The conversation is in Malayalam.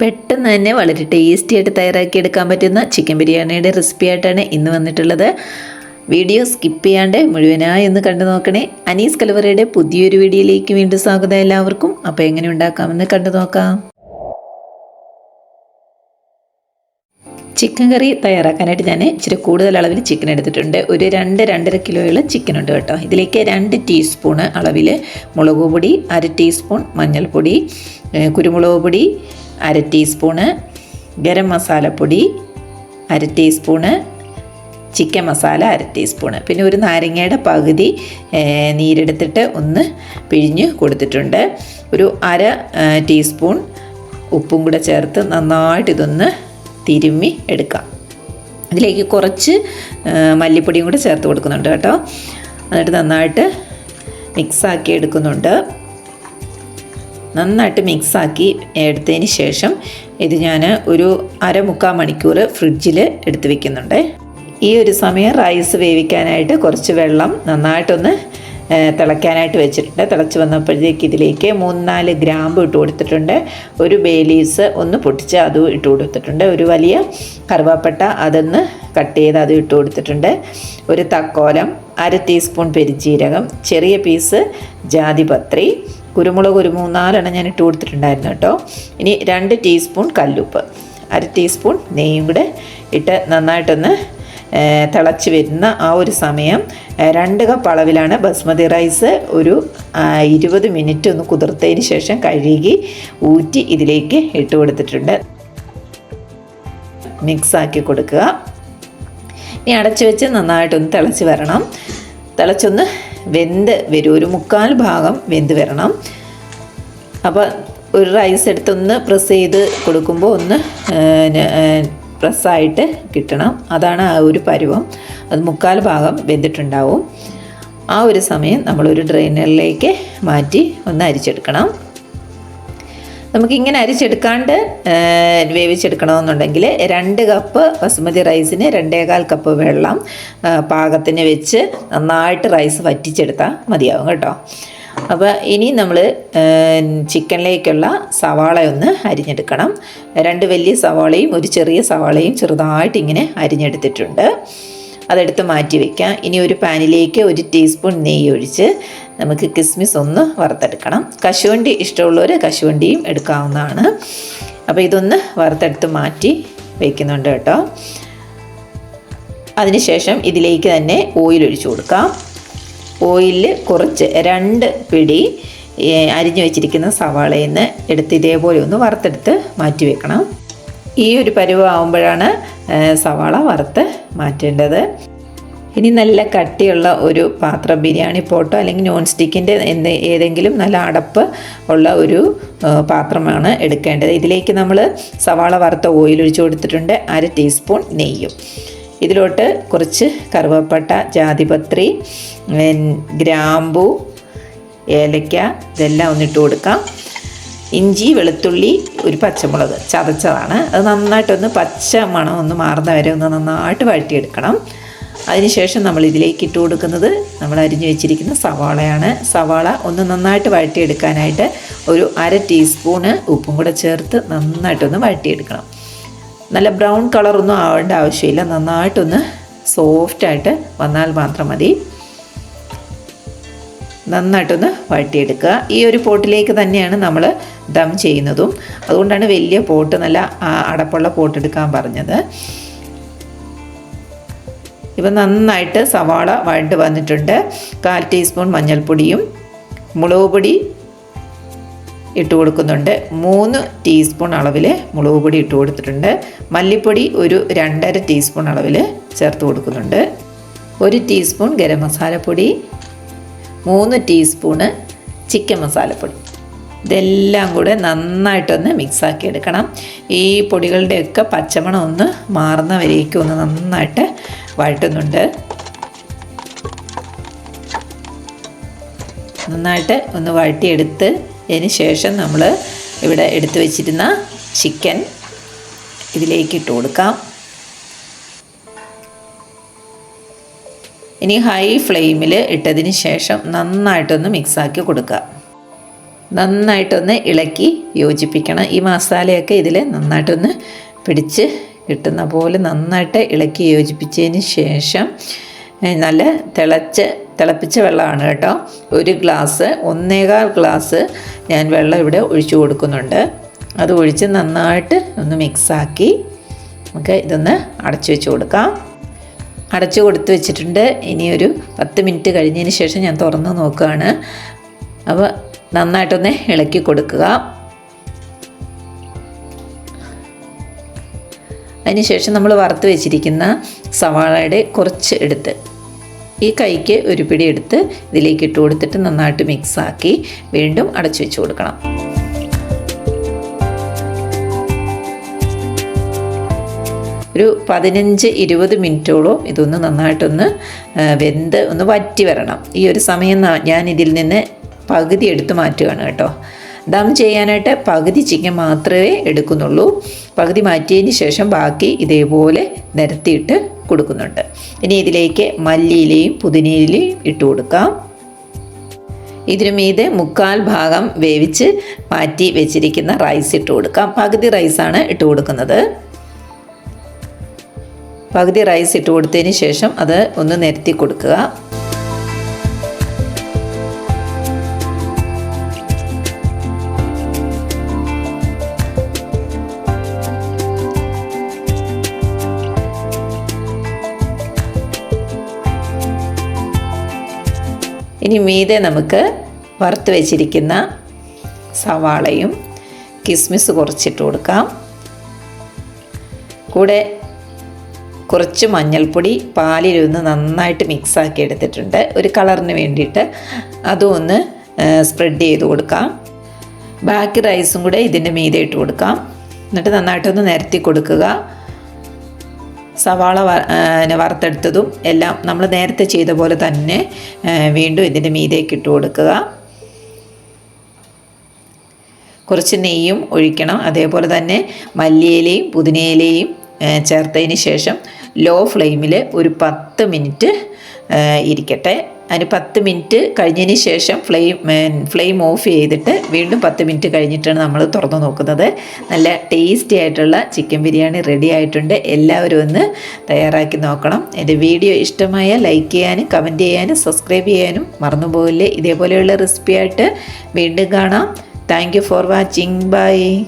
പെട്ടെന്ന് തന്നെ വളരെ ടേസ്റ്റി ആയിട്ട് തയ്യാറാക്കി എടുക്കാൻ പറ്റുന്ന ചിക്കൻ ബിരിയാണിയുടെ റെസിപ്പി ആയിട്ടാണ് ഇന്ന് വന്നിട്ടുള്ളത്. വീഡിയോ സ്കിപ്പ് ചെയ്യാണ്ട് മുഴുവനായി ഒന്ന് കണ്ടു നോക്കണേ. അനീസ് കലവറയുടെ പുതിയൊരു വീഡിയോയിലേക്ക് വീണ്ടും സ്വാഗതം എല്ലാവർക്കും. അപ്പോൾ എങ്ങനെ ഉണ്ടാക്കാമെന്ന് കണ്ടു നോക്കാം. ചിക്കൻ കറി തയ്യാറാക്കാനായിട്ട് ഞാൻ ഇച്ചിരി കൂടുതൽ അളവിൽ ചിക്കൻ എടുത്തിട്ടുണ്ട്. ഒരു രണ്ട് രണ്ടര കിലോയുള്ള ചിക്കൻ ഉണ്ട് കേട്ടോ. ഇതിലേക്ക് രണ്ട് ടീസ്പൂണ് അളവിൽ മുളക് പൊടി അര ടീസ്പൂൺ മഞ്ഞൾപ്പൊടി കുരുമുളക് പൊടി അര ടീസ്പൂണ് ഗരം മസാലപ്പൊടി അര ടീസ്പൂണ് ചിക്കൻ മസാല അര ടീസ്പൂണ്. പിന്നെ ഒരു നാരങ്ങയുടെ പകുതി നീരെടുത്തിട്ട് ഒന്ന് പിഴിഞ്ഞ് കൊടുത്തിട്ടുണ്ട്. ഒരു അര ടീസ്പൂൺ ഉപ്പും കൂടെ ചേർത്ത് നന്നായിട്ട് ഇതൊന്ന് തിരുമ്മി എടുക്കാം. ഇതിലേക്ക് കുറച്ച് മല്ലിപ്പൊടിയും കൂടെ ചേർത്ത് കൊടുക്കുന്നുണ്ട് കേട്ടോ. എന്നിട്ട് നന്നായിട്ട് മിക്സാക്കി എടുക്കുന്നുണ്ട്. നന്നായിട്ട് മിക്സാക്കി എടുത്തതിന് ശേഷം ഇത് ഞാൻ ഒരു അരമുക്കാൽ മണിക്കൂർ ഫ്രിഡ്ജിൽ എടുത്ത് വെക്കുന്നുണ്ട്. ഈ ഒരു സമയം റൈസ് വേവിക്കാനായിട്ട് കുറച്ച് വെള്ളം നന്നായിട്ടൊന്ന് തിളയ്ക്കാനായിട്ട് വെച്ചിട്ടുണ്ട്. തിളച്ച് വന്നപ്പോഴത്തേക്ക് ഇതിലേക്ക് മൂന്ന് നാല് ഗ്രാമ്പ് ഇട്ട് കൊടുത്തിട്ടുണ്ട്. ഒരു ബേലീസ് ഒന്ന് പൊട്ടിച്ച് അതും ഇട്ട് കൊടുത്തിട്ടുണ്ട്. ഒരു വലിയ കറുവാപ്പട്ട അതൊന്ന് കട്ട് ചെയ്ത് അതും ഇട്ട് കൊടുത്തിട്ടുണ്ട്. ഒരു തക്കോലം അര ടീസ്പൂൺ പെരിജീരകം ചെറിയ പീസ് ജാതിപത്രി കുരുമുളക് ഒരു മൂന്നാലെണ്ണം ഞാൻ ഇട്ട് കൊടുത്തിട്ടുണ്ടായിരുന്നു കേട്ടോ. ഇനി രണ്ട് ടീസ്പൂൺ കല്ലുപ്പ്. അര ടീസ്പൂൺ നെയ്യും കൂടെ ഇട്ട് നന്നായിട്ടൊന്ന് തിളച്ച് വരുന്ന ആ ഒരു സമയം രണ്ട് കപ്പ് അളവിലാണ് ബസ്മതി റൈസ് ഒരു ഇരുപത് മിനിറ്റ് ഒന്ന് കുതിർത്തതിന് ശേഷം കഴുകി ഊറ്റി ഇതിലേക്ക് ഇട്ട് കൊടുത്തിട്ടുണ്ട്. മിക്സാക്കി കൊടുക്കുക. ഇനി അടച്ചു വെച്ച് നന്നായിട്ടൊന്ന് തിളച്ച് വരണം. തിളച്ചൊന്ന് വെന്ത് വരും. ഒരു മുക്കാൽ ഭാഗം വെന്ത് വരണം. അപ്പോൾ ഒരു റൈസ് എടുത്തൊന്ന് പ്രസ് ചെയ്ത് കൊടുക്കുമ്പോൾ ഒന്ന് പ്രസ്സായിട്ട് കിട്ടണം. അതാണ് ആ ഒരു പരുവം. അത് മുക്കാൽ ഭാഗം വെന്തിട്ടുണ്ടാവും. ആ ഒരു സമയം നമ്മളൊരു ഡ്രെയിനറിലേക്ക് മാറ്റി ഒന്ന് അരിച്ചെടുക്കണം. നമുക്കിങ്ങനെ അരിച്ചെടുക്കാണ്ട് വേവിച്ചെടുക്കണമെന്നുണ്ടെങ്കിൽ രണ്ട് കപ്പ് ബസുമതി റൈസിന് രണ്ടേകാൽ കപ്പ് വെള്ളം പാകത്തിന് വെച്ച് നന്നായിട്ട് റൈസ് വറ്റിച്ചെടുത്താൽ മതിയാവും കേട്ടോ. അപ്പോൾ ഇനി നമ്മൾ ചിക്കനിലേക്കുള്ള സവാള ഒന്ന് അരിഞ്ഞെടുക്കണം. രണ്ട് വലിയ സവാളയും ഒരു ചെറിയ സവാളയും ചെറുതായിട്ട് ഇങ്ങനെ അരിഞ്ഞെടുത്തിട്ടുണ്ട്. അതെടുത്ത് മാറ്റി വയ്ക്കാം ഇനി ഒരു പാനിലേക്ക് ഒരു ടീസ്പൂൺ നെയ്യ് ഒഴിച്ച് നമുക്ക് കിസ്മിസ് ഒന്ന് വറുത്തെടുക്കണം. കശുവണ്ടി ഇഷ്ടമുള്ളവർ കശുവണ്ടിയും എടുക്കാവുന്നതാണ്. അപ്പോൾ ഇതൊന്ന് വറുത്തെടുത്ത് മാറ്റി വയ്ക്കുന്നുണ്ട് കേട്ടോ. അതിനുശേഷം ഇതിലേക്ക് തന്നെ ഓയിൽ ഒഴിച്ചു കൊടുക്കാം. ഓയിലിൽ കുറച്ച് രണ്ട് പിടി അരിഞ്ഞു വെച്ചിരിക്കുന്ന സവാളയിൽ നിന്ന് എടുത്ത് ഇതേപോലെ ഒന്ന് വറുത്തെടുത്ത് മാറ്റി വെക്കണം. ഈ ഒരു പരുവാകുമ്പോഴാണ് സവാള വറുത്ത് മാറ്റേണ്ടത്. ഇനി നല്ല കട്ടിയുള്ള ഒരു പാത്രം ബിരിയാണി പോട്ടോ അല്ലെങ്കിൽ നോൺ സ്റ്റിക്കിന്റെ എന്ത് ഏതെങ്കിലും നല്ല അടപ്പ് ഉള്ള ഒരു പാത്രമാണ് എടുക്കേണ്ടത്. ഇതിലേക്ക് നമ്മൾ സവാള വറുത്ത ഓയിൽ ഒഴിച്ചു കൊടുത്തിട്ടുണ്ട്. അര ടീസ്പൂൺ നെയ്യും. ഇതിലോട്ട് കുറച്ച് കറുവപ്പട്ട ജാതിപത്രി ഗ്രാമ്പു ഏലക്ക ഇതെല്ലാം ഒന്നിട്ട് കൊടുക്കാം. ഇഞ്ചി വെളുത്തുള്ളി ഒരു പച്ചമുളക് ചതച്ചതാണ്. അത് നന്നായിട്ടൊന്ന് പച്ച മണം ഒന്ന് മാറുന്ന വരെ ഒന്ന് നന്നായിട്ട് വഴറ്റിയെടുക്കണം. അതിനുശേഷം നമ്മൾ ഇതിലേക്ക് ഇട്ട് കൊടുക്കുന്നത് നമ്മൾ അരിഞ്ഞു വെച്ചിരിക്കുന്ന സവാളയാണ്. സവാള ഒന്ന് നന്നായിട്ട് വഴറ്റിയെടുക്കാനായിട്ട് ഒരു അര ടീസ്പൂണ് ഉപ്പും കൂടെ ചേർത്ത് നന്നായിട്ടൊന്ന് വഴറ്റിയെടുക്കണം. നല്ല ബ്രൗൺ കളറൊന്നും ആവേണ്ട ആവശ്യമില്ല. നന്നായിട്ടൊന്ന് സോഫ്റ്റായിട്ട് വന്നാൽ മാത്രം മതി. നന്നായിട്ടൊന്ന് വഴറ്റിയെടുക്കുക. ഈ ഒരു പോട്ടിലേക്ക് തന്നെയാണ് നമ്മൾ ദം ചെയ്യുന്നതും. അതുകൊണ്ടാണ് വലിയ പോട്ട് നല്ല അടപ്പുള്ള പോട്ട് എടുക്കാൻ പറഞ്ഞത്. ഇപ്പം നന്നായിട്ട് സവാള വഴണ്ട് വന്നിട്ടുണ്ട്. കാൽ ടീസ്പൂൺ മഞ്ഞൾപ്പൊടിയും മുളക് പൊടി ഇട്ട് കൊടുക്കുന്നുണ്ട്. മൂന്ന് ടീസ്പൂൺ അളവിൽ മുളക് പൊടി ഇട്ട് കൊടുത്തിട്ടുണ്ട്. മല്ലിപ്പൊടി ഒരു രണ്ടര ടീസ്പൂൺ അളവിൽ ചേർത്ത് കൊടുക്കുന്നുണ്ട്. ഒരു ടീസ്പൂൺ ഗരം മസാലപ്പൊടി മൂന്ന് ടീസ്പൂണ് ചിക്കൻ മസാലപ്പൊടി. ഇതെല്ലാം കൂടെ നന്നായിട്ടൊന്ന് മിക്സാക്കി എടുക്കണം. ഈ പൊടികളുടെയൊക്കെ പച്ചമണം ഒന്ന് മാറുന്നവരേക്കും ഒന്ന് നന്നായിട്ട് വഴറ്റുന്നുണ്ട് നന്നായിട്ട് ഒന്ന് വഴറ്റിയെടുത്ത് അതിന് ശേഷം നമ്മൾ ഇവിടെ എടുത്തു വച്ചിരുന്ന ചിക്കൻ ഇതിലേക്ക് ഇട്ട് കൊടുക്കാം. ഇനി ഹൈ ഫ്ലെയിമിൽ ഇട്ടതിന് ശേഷം നന്നായിട്ടൊന്ന് മിക്സാക്കി കൊടുക്കുക നന്നായിട്ടൊന്ന് ഇളക്കി യോജിപ്പിക്കണം. ഈ മസാലയൊക്കെ ഇതിൽ നന്നായിട്ടൊന്ന് പിടിച്ച് കിട്ടുന്ന പോലെ നന്നായിട്ട് ഇളക്കി യോജിപ്പിച്ചതിന് ശേഷം നല്ല തിളച്ച് തിളപ്പിച്ച വെള്ളമാണ് കേട്ടോ. ഒരു ഗ്ലാസ് ഒന്നേകാൽ ഗ്ലാസ് ഞാൻ വെള്ളം ഇവിടെ ഒഴിച്ചു കൊടുക്കുന്നുണ്ട്. അത് ഒഴിച്ച് നന്നായിട്ട് ഒന്ന് മിക്സാക്കി നമുക്ക് ഇതൊന്ന് അടച്ചു വെച്ച് കൊടുക്കാം. അടച്ചു കൊടുത്തു വെച്ചിട്ടുണ്ട്. ഇനിയൊരു പത്ത് മിനിറ്റ് കഴിഞ്ഞതിന് ശേഷം ഞാൻ തുറന്ന് നോക്കുകയാണ്. അപ്പോൾ നന്നായിട്ടൊന്ന് ഇളക്കി കൊടുക്കുക. അതിനുശേഷം നമ്മൾ വറുത്ത് വെച്ചിരിക്കുന്ന സവാളയുടെ കുറച്ച് എടുത്ത് ഈ കൈക്ക് ഒരു പിടി എടുത്ത് ഇതിലേക്ക് ഇട്ട് കൊടുത്തിട്ട് നന്നായിട്ട് മിക്സാക്കി വീണ്ടും അടച്ചു വെച്ച് കൊടുക്കണം. ഒരു പതിനഞ്ച് ഇരുപത് മിനിറ്റോളം ഇതൊന്ന് നന്നായിട്ടൊന്ന് വെന്ത് ഒന്ന് വറ്റി വരണം. ഈ ഒരു സമയം ഞാൻ ഇതിൽ നിന്ന് പകുതി എടുത്ത് മാറ്റുകയാണ് കേട്ടോ. ദം ചെയ്യാനായിട്ട് പകുതി ചിക്കൻ മാത്രമേ എടുക്കുന്നുള്ളൂ. പകുതി മാറ്റിയതിന് ശേഷം ബാക്കി ഇതേപോലെ നിരത്തിയിട്ട് കൊടുക്കുന്നുണ്ട്. ഇനി ഇതിലേക്ക് മല്ലിയിലയും പുതിനയിലയും ഇട്ട് കൊടുക്കാം. ഇതിനു മീതെ മുക്കാൽ ഭാഗം വേവിച്ച് മാറ്റി വെച്ചിരിക്കുന്ന റൈസ് ഇട്ട് കൊടുക്കാം. പകുതി റൈസാണ് ഇട്ട് കൊടുക്കുന്നത്. പകുതി റൈസ് ഇട്ട് കൊടുത്തതിന് ശേഷം അത് ഒന്ന് നിരത്തി കൊടുക്കുക. ഇനി മീതെ നമുക്ക് വറുത്ത് വെച്ചിരിക്കുന്ന സവാളയും കിസ്മിസ് കുറച്ചിട്ട് കൊടുക്കാം. കൂടെ കുറച്ച് മഞ്ഞൾപ്പൊടി പാലിലൊന്ന് നന്നായിട്ട് മിക്സാക്കി എടുത്തിട്ടുണ്ട്. ഒരു കളറിന് വേണ്ടിയിട്ട് അതും ഒന്ന് സ്പ്രെഡ് ചെയ്ത് കൊടുക്കാം. ബാക്കി റൈസും കൂടെ ഇതിന്റെ മീതെ ഇട്ട് കൊടുക്കാം. എന്നിട്ട് നന്നായിട്ടൊന്ന് നിരത്തി കൊടുക്കുക. സവാള വറുത്തെടുത്തതും എല്ലാം നമ്മൾ നേരത്തെ ചെയ്ത പോലെ തന്നെ വീണ്ടും ഇതിന്റെ മീതേക്ക് ഇട്ട് കൊടുക്കുക. കുറച്ച് നെയ്യും ഒഴിക്കണം. അതേപോലെ തന്നെ മല്ലിയിലയും പുതിനയിലയും ചേർത്തതിന് ശേഷം ലോ ഫ്ലെയിമിൽ ഒരു പത്ത് മിനിറ്റ് ഇരിക്കട്ടെ. അതിന് പത്ത് മിനിറ്റ് കഴിഞ്ഞതിന് ശേഷം ഫ്ലെയിം ഫ്ലെയിം ഓഫ് ചെയ്തിട്ട് വീണ്ടും പത്ത് മിനിറ്റ് കഴിഞ്ഞിട്ടാണ് നമ്മൾ തുറന്നു നോക്കുന്നത്. നല്ല ടേസ്റ്റി ആയിട്ടുള്ള ചിക്കൻ ബിരിയാണി റെഡി ആയിട്ടുണ്ട്. എല്ലാവരും ഒന്ന് തയ്യാറാക്കി നോക്കണം. എന്റെ വീഡിയോ ഇഷ്ടമായ ലൈക്ക് ചെയ്യാനും കമന്റ് ചെയ്യാനും സബ്സ്ക്രൈബ് ചെയ്യാനും മറന്നുപോകില്ലേ. ഇതേപോലെയുള്ള റെസിപ്പി ആയിട്ട് വീണ്ടും കാണാം. Thank for watching. ബൈ.